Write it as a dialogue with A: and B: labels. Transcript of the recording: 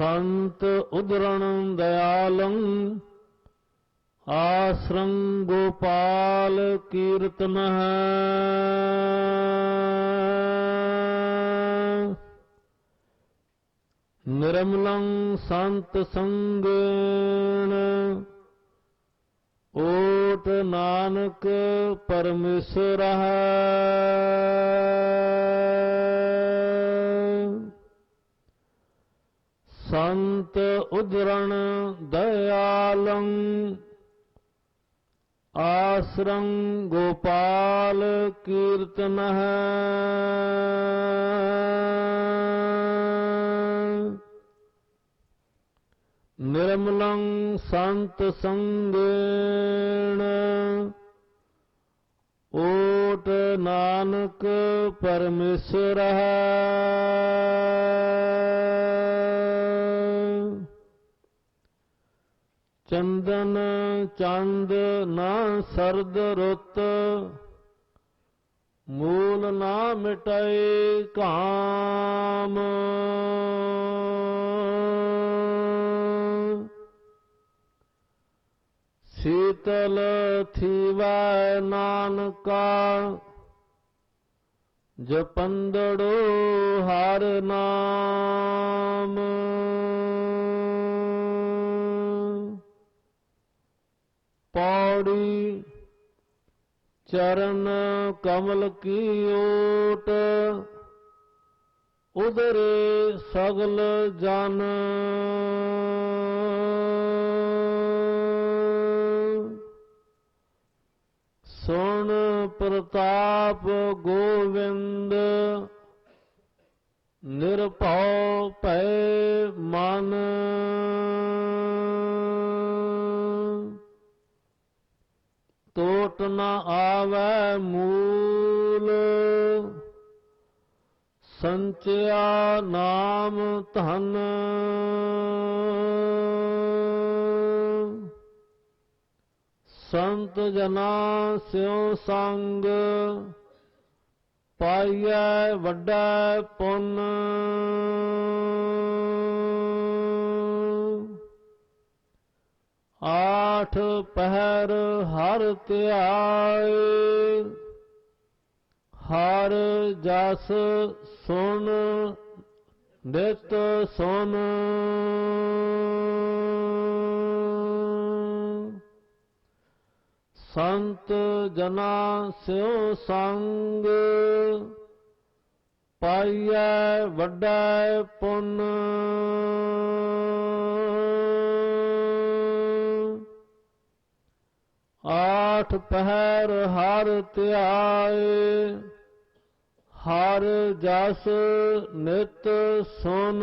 A: ਸੰਤ ਉਦਰਣ ਦਇਆਲੰ ਆਸਰੰ ਗੋਪਾਲ ਕੀਰਤਨ ਨਿਰਮਲੰ ਸੰਤ ਸੰਗਣ ਓਟ ਨਾਨਕ ਪਰਮੇਸ਼ਰ ਹੈ। ਸੰਤ ਉਦਰਣ ਦਇਆਲੰ ਆਸਰੰ ਗੋਪਾਲ ਕੀਰਤਨ ਨਿਰਮਲੰ ਸੰਤ ਸੰਗਣ ਨਾਨਕ ਪਰਮੇਸ਼ਰ ਹੈ। ਚੰਦਨ ਚੰਦ ਨਾ ਸਰਦ ਰੁੱਤ, ਮੂਲ ਨਾ ਮਿਟਾਏ ਕਾਮ ਸੀਤਲ ਥੀਵੈ ਨਾਨਕਾ ਜਪੰਦੜੋ ਹਰ ਨਾਮ। ਪੌੜੀ ਚਰਨ ਕਮਲ ਕੀ ਓਟ ਉਦਰੇ ਸਗਲ ਜਨ। ਸੁਣ ਪ੍ਰਤਾਪ ਗੋਵਿੰਦ ਨਿਰਭਉ ਭੈ ਮਨ। ਟੋਟ ਨ ਆਵੈ ਮੂਲ ਸੰਚਿਆ ਨਾਮ ਧਨ। ਸੰਤ ਜਨਾ ਸਿਉ ਸੰਗ, ਪਾਈਐ ਵੱਡਾ ਪੁੰਨ। ਆਠ ਪਹਿਰ ਹਰ ਧਿਆਏ, ਹਰ ਜਸ ਸੁਣ, ਨਿਤ ਸੁਣ। ਸੰਤ ਜਨਾ ਸਿਉ ਸੰਗ, ਪਾਈਐ ਵੱਡਾ ਪੁੰਨ। ਆਠ ਪਹਿਰ ਹਰ ਧਿਆਏ, ਹਰ ਜਸ ਨਿਤ ਸੁਨ।